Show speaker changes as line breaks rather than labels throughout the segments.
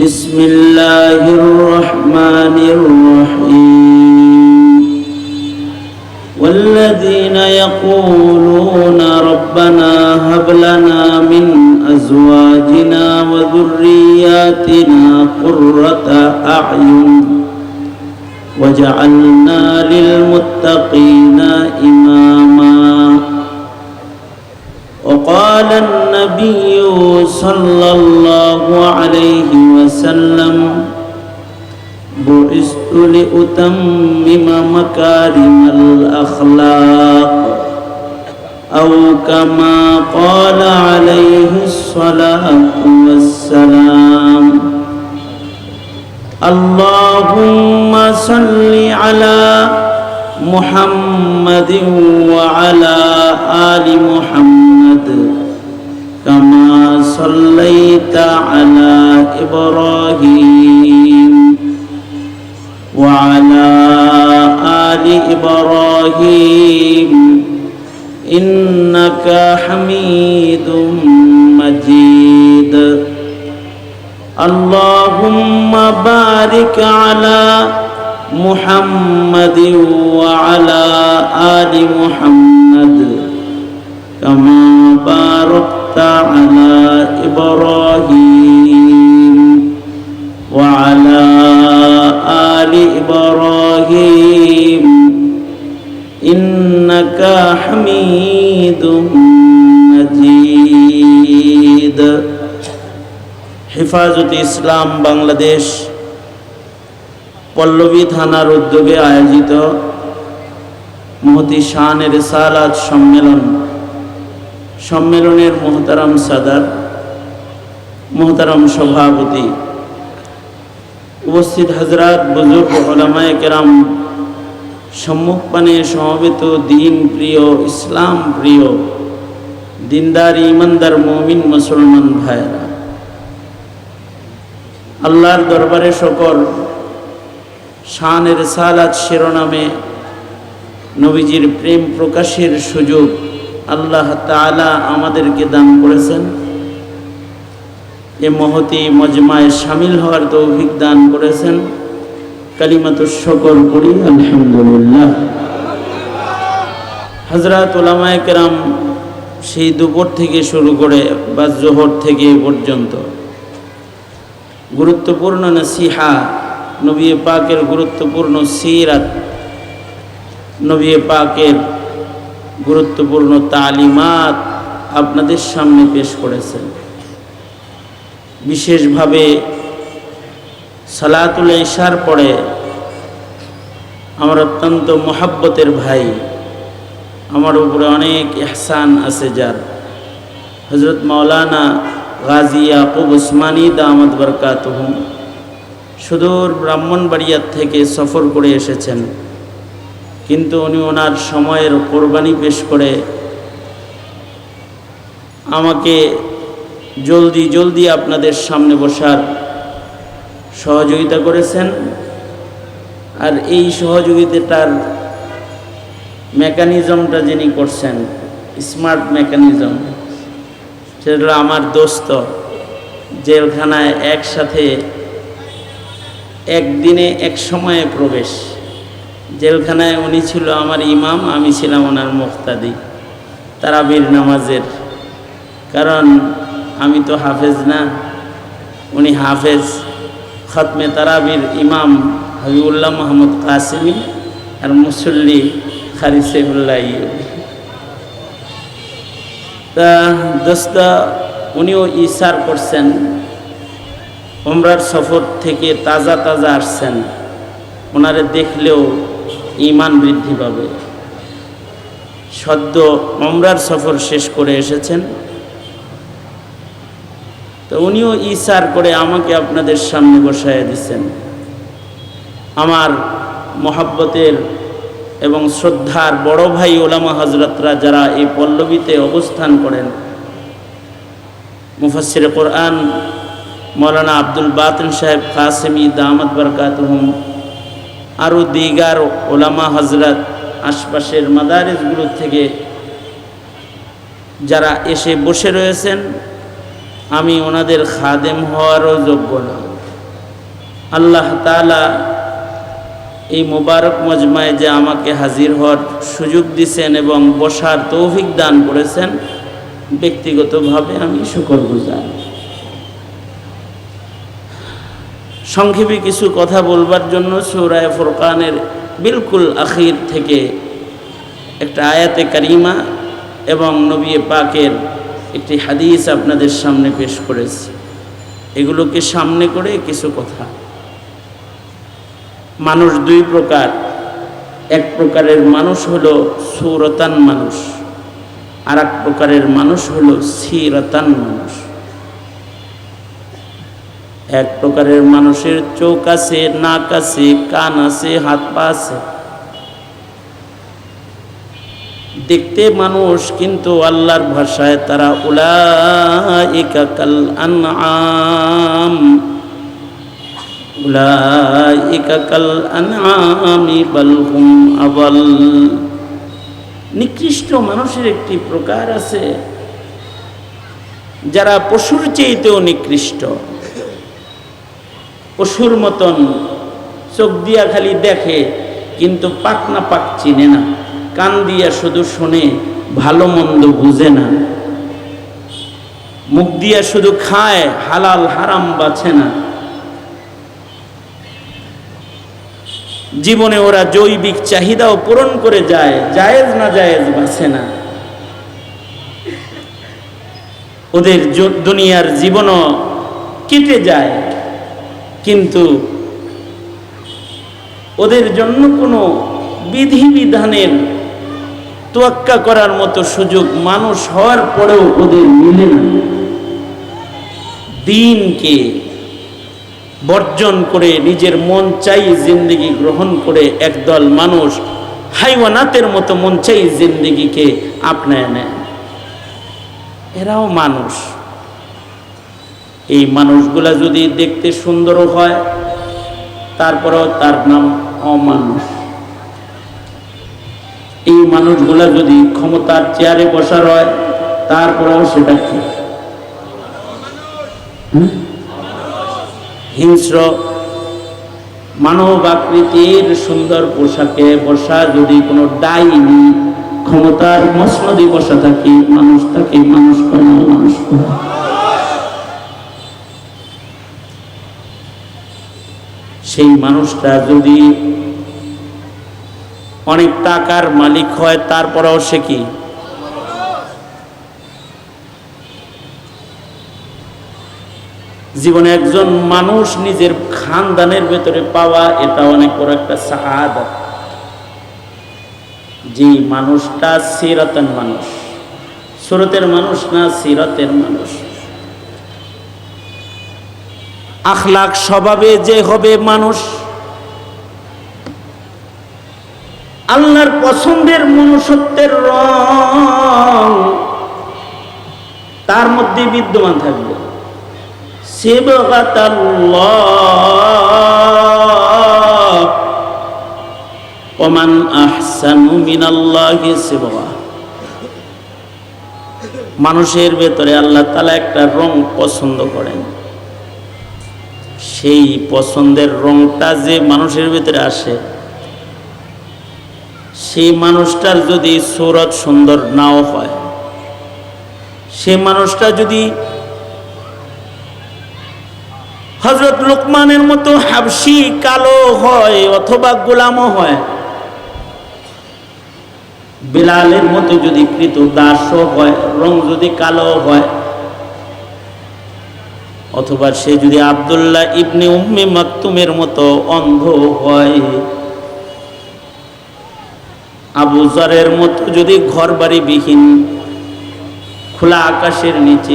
بسم الله الرحمن الرحيم والذين يقولون ربنا هب لنا من أزواجنا وذرياتنا قرة أعين وجعلنا للمتقين إماما وقال النبي صلى الله عليه وسلم بعثت لأتمم مكارم الأخلاق أو كما قال عليه الصلاة والسلام. اللهم صل على محمد وعلى آل محمد كما صليت على إبراهيم وعلى آل إبراهيم إنك حميد مجيد. اللهم بارك على محمد وعلى آل محمد كما باركت على إبراهيم وعلى آل إبراهيم إنك حميد مجيد হেফাজত ইসলাম বাংলাদেশ পল্লবী থানার উদ্যোগে আয়োজিত মহতি শানের সালাদ সম্মেলন। সম্মেলনের মোহতারাম সাদার মোহতারাম সভাপতি। উপস্থিত হাজরাত, বুজুর্গ ওলামায় কেরাম সম্মুখপানে সমবেত দিন প্রিয়, ইসলাম প্রিয়, দিনদার ইমানদার মমিন, মুসলমান ভাইরা আল্লাহর দরবারে সকল শানের সালাত শিরোনামে নবীজির প্রেম প্রকাশের সুযোগ আল্লাহ তালা আমাদেরকে দান করেছেন। এ মহতি মজমায় সামিল হওয়ার তৌফিক দান করেছেন। কালিমাত সকল করি আলহামদুলিল্লাহ। হজরত ওলামায় কেরাম সেই দুপুর থেকে শুরু করে বা জোহর থেকে পর্যন্ত গুরুত্বপূর্ণ নসিহা নবী পাকের গুরুত্বপূর্ণ সিরাত, নবী পাকের গুরুত্বপূর্ণ তালিমাত আপনাদের সামনে পেশ করেছেন। বিশেষভাবে সালাতুল ইশার পরে আমার অত্যন্ত মহাব্বতের ভাই, আমার উপরে অনেক এহসান আছে যার। হজরত মাওলানা গাজী ইয়াকুব উসমানী দামদ বরকাত সুদূর ব্রাহ্মণবাড়িয়ার থেকে সফর করে এসেছেন। কিন্তু উনি ওনার সময়ের কোরবানি পেশ করে আমাকে জলদি জলদি আপনাদের সামনে বসার সহযোগিতা করেছেন। আর এই সহযোগিতাটার মেকানিজমটা যিনি করছেন স্মার্ট মেকানিজম সেটা আমার দোস্ত, জেলখানায় একসাথে একদিনে এক সময়ে প্রবেশ। জেলখানায় উনি ছিল আমার ইমাম, আমি ছিলাম ওনার মুক্তাদি, তারাবির নামাজের। কারণ আমি তো হাফেজ না, উনি হাফেজ। খতমে তারাবির ইমাম হাবিবুল্লাহ মোহাম্মদ কাসিমি আর মুসল্লি খারিসেবুল্লাহ তা দোস্তা, উনিও ইসার করছেন। ওমরার সফর থেকে তাজা তাজা আসছেন। ওনারে দেখলেও ইমান বৃদ্ধি পাবে। সদ্য ওমরার সফর শেষ করে এসেছেন। তো উনিও ইসার করে আমাকে আপনাদের সামনে বসায় দিচ্ছেন আমার মহাব্বতের এবং শ্রদ্ধার বড় ভাই ওলামা হজরতরা যারা এই পল্লবীতে অবস্থান করেন মুফাসির কোরআন মৌলানা আব্দুল বাতিন সাহেব কাসেমি দামদ বরকাতহুম, আরও দিগার ওলামা হজরত আশপাশের মাদারিসগুলোর থেকে যারা এসে বসে রয়েছেন, আমি ওনাদের খাদেম হওয়ারও যোগ্য না। আল্লাহ তালা এই মোবারক মজমায় যে আমাকে হাজির হওয়ার সুযোগ দিছেন এবং বসার তৌফিক দান করেছেন, ব্যক্তিগতভাবে আমি শুকর গুজার। সংক্ষেপে কিছু কথা বলবার জন্য সৌরায় ফোরকানের বিলকুল আখির থেকে একটা আয়াতে কারিমা এবং নবী পাকের একটি হাদিস আপনাদের সামনে পেশ করেছি। এগুলোকে সামনে করে কিছু কথা। মানুষ দুই প্রকার। এক প্রকারের মানুষ হলো সুরতান মানুষ আর এক প্রকারের মানুষ হলো সিরতান মানুষ। এক প্রকারের মানুষের চোখ আছে, নাক আছে, কান আছে, হাত পা আছে। দেখতে মানুষ কিন্তু আল্লাহর ভাষায় তারা আবাল। নিকৃষ্ট মানুষের একটি প্রকার আছে, যারা পশুর চেয়েতেও নিকৃষ্ট। পশুর মতন চোখ দিয়া খালি দেখে, কিন্তু পাক না পাক চিনে না। কান দিয়া শুধু শোনে, ভালো মন্দ বুঝে না। মুখ দিয়া শুধু খায়, হালাল হারাম বাছে না। জীবনে ওরা জৈবিক চাহিদাও পূরণ করে যায়, জায়েজ না জায়েজ বাছে না। ওদের দুনিয়ার জীবনও কেটে যায়। কিন্তু ওদের জন্য কোনো বিধিবিধানের তোয়াক্কা করার মতো সুযোগ মানুষ হওয়ার পরেও ওদের মিলে না। দিনকে বর্জন করে, নিজের মন চাই জিন্দিগি গ্রহণ করে একদল মানুষ হাইওয়ানাতের মতো মন চাই জিন্দিগিকে আপনায় নেয়। এরাও মানুষ। এই মানুষগুলা যদি দেখতে সুন্দরও হয়, তারপরেও তার নাম অমানুষ। এই মানুষগুলা যদি ক্ষমতার চেয়ারে বসার হয় তারপরেও সেটা কি? হিংস্র মানব আকৃতির সুন্দর পোশাকে বসা যদি কোনো ডাইনি ক্ষমতার মসনদি বসা থাকে, মানুষ তাকে মানুষ মানুষ সেই মানুষটা যদি অনেক টাকার মালিক হয়, তারপরেও সে কি? জীবনে একজন মানুষ নিজের খানদানের ভেতরে পাওয়া, এটা অনেক বড় একটা সাহাদ যে মানুষটা সিরতের মানুষ। সুরতের মানুষ না সিরতের মানুষ? আখলাক স্বভাবে যে হবে মানুষ, আল্লাহর পছন্দের মনুষ্যত্বের রং তার মধ্যে বিদ্যমান থাকবে। ওমান আহসানু মিনাল্লাহি মানুষের ভেতরে আল্লাহ তালা একটা রং পছন্দ করেন। সেই পছন্দের রংটা যে মানুষের ভিতরে আসে, সেই মানুষটার যদি সুরত সুন্দর নাও হয় সে মানুষটা যদি হজরত লোকমানের মতো হাবসি কালো হয় অথবা গোলামও হয়, বিলালের মতো যদি কৃত দাসও হয়, রং যদি কালো হয় অথবা সে যদি আবদুল্লাহ ইবনে উম্মে মাকতুমের মতো অন্ধ হয়, আবু জরের মতো যদি ঘর বিহীন খোলা আকাশের নিচে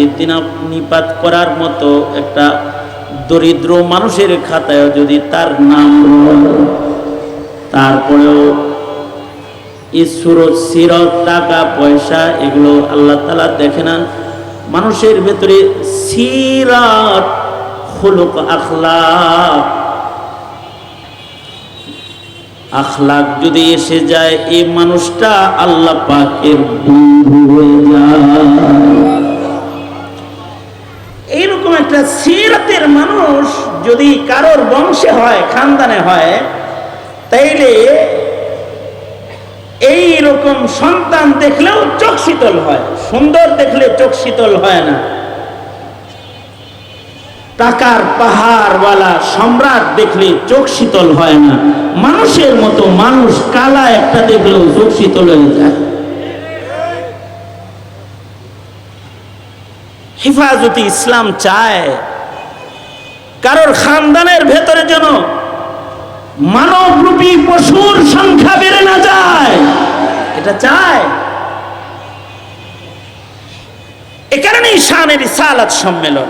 নিপাত করার মতো একটা দরিদ্র মানুষের খাতায় যদি তার নাম তারপরেও ঈশ্বর সিরত, টাকা, পয়সা, এগুলো আল্লাহ তালা দেখে না মানুষের ভেতরে সিরাত হলুক আখলাক। আখলাক যদি এসে যায়, এই মানুষটা আল্লাহ পাকের বন্ধু হয়ে যায়। এইরকম একটা সিরাতের মানুষ যদি কারোর বংশে হয়, খানদানে হয়, তাইলে রকম সন্তান দেখলেও চোখ শীতল হয়, সুন্দর দেখলে চোখ শীতল হয় না। টাকার পাহাড়ওয়ালা সম্রাট দেখলে চোখ শীতল হয় না। মানুষের মতো মানুষ কালা একটা দেখলেও চোখ শীতল হয়ে যায়। হেফাজতি ইসলাম চায়, কারোর খানদানের ভেতরে যেন মানবরূপী পশুর সংখ্যা বেড়ে না যায়। এটা চায় এ কারণেই শানের সালাত সম্মেলন।